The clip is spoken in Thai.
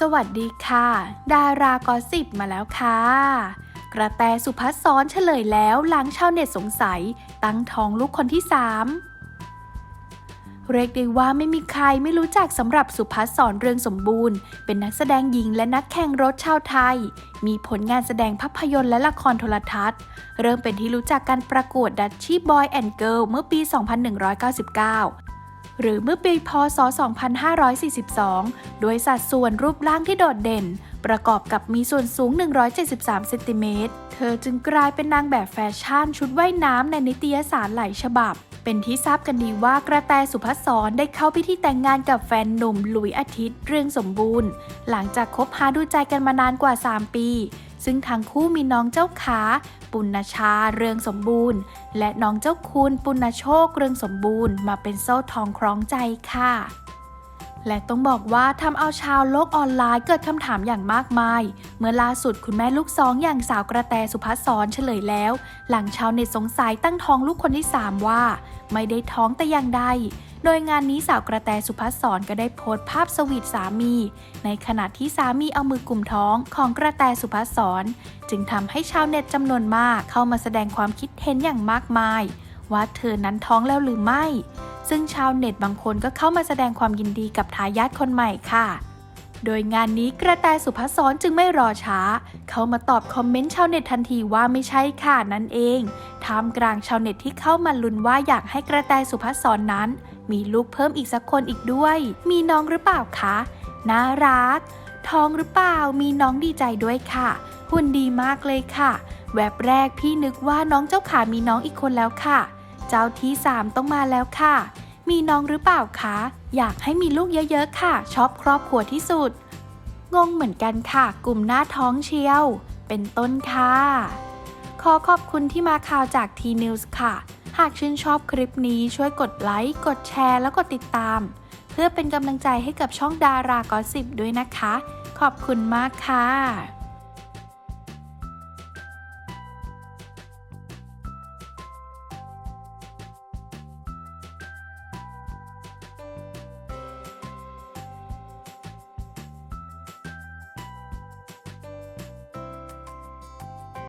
สวัสดีค่ะ ดารากอสิบมาแล้วค่ะ กระแตสุภัสสรเฉลยแล้วหลังชาวเน็ตสงสัย ตั้งท้องลูกคนที่สามเรียกได้ว่าไม่มีใครไม่รู้จักสำหรับสุภัสสรเรืองสมบูรณ์ เป็นนักแสดงหญิงและนักแข่งรถชาวไทย มีผลงานแสดงภาพยนตร์และละครโทรทัศน์ เริ่มเป็นที่รู้จักการประกวดดัชชี่บอยแอนด์เกิลเมื่อปี 2199 หรือเมื่อปีพศ 2542 โดยสัดส่วนรูปร่างที่โดดเด่น ประกอบกับมีส่วนสูง 173 เซนติเมตร เธอจึงกลายเป็นนางแบบแฟชั่นชุดว่ายน้ำในนิตยสารหลายฉบับ เป็นที่ทราบกันดีว่ากระแตสุภัสสรได้เข้าพิธีแต่งงานกับแฟนหนุ่มหลุยอาทิตย์เรืองสมบูรณ์ หลังจากคบหาดูใจกันมานานกว่า 3 ปี ซึ่งทางคู่มีน้องเจ้าขา ปุณณชาเรืองสมบูรณ์ และน้องเจ้าคุณปุณณโชคเรืองสมบูรณ์ มาเป็นโซ่ทองคล้องใจค่ะ และต้องบอกว่าทำเอาชาวโลกออนไลน์เกิดคำถามอย่างมากมาย เมื่อล่าสุดคุณแม่ลูกสองอย่างสาวกระแตสุภัสสรเฉลยแล้ว หลังชาวเน็ตสงสัยตั้งท้องลูกคนที่ 3 ว่า ไม่ได้ท้องแต่อย่างใดโดยงานนี้สาวกระแตสุภัสสรก็ได้โพสต์ภาพสวีทสามี ในขณะที่สามีเอามือกลุ่มท้องของกระแตสุภัสสรจึงทำให้ชาวเน็ตจำนวนมากเข้ามาแสดงความคิดเห็นอย่างมากมาย ว่าเธอนั้นท้องแล้วหรือไม่ ซึ่งชาวเน็ตบางคนก็เข้ามาแสดงความยินดีกับทายาทคนใหม่ค่ะ โดยงานนี้กระแตสุภัสสรจึงไม่รอช้า เข้ามาตอบคอมเมนต์ชาวเน็ตทันทีว่าไม่ใช่ค่ะนั่นเองท่ามกลางชาวเน็ตที่เข้ามาลุ้นว่าอยากให้กระแตสุภัสสรนั้น มีลูกเพิ่มอีกสักคนอีกด้วย มีน้องหรือเปล่าคะน่ารักท้องหรือเปล่า มีน้องดีใจด้วยค่ะ หุ่นดีมากเลยค่ะ แวบแรกพี่นึกว่าน้องเจ้าขามีน้องอีกคนแล้วค่ะ เจ้าที่สามต้องมาแล้วค่ะ มีน้องหรือเปล่าคะ อยากให้มีลูกเยอะๆค่ะ ชอบครอบครัวที่สุด งงเหมือนกันค่ะ กลุ่มหน้าท้องเชียว เป็นต้นค่ะ ขอขอบคุณที่มาข่าวจาก T News ค่ะ หากชื่นชอบคลิปนี้ช่วยกดไลค์ กดแชร์ แล้วกดติดตาม เพื่อเป็นกำลังใจให้กับช่องดารากอสิบด้วยนะคะ ขอบคุณมากค่ะ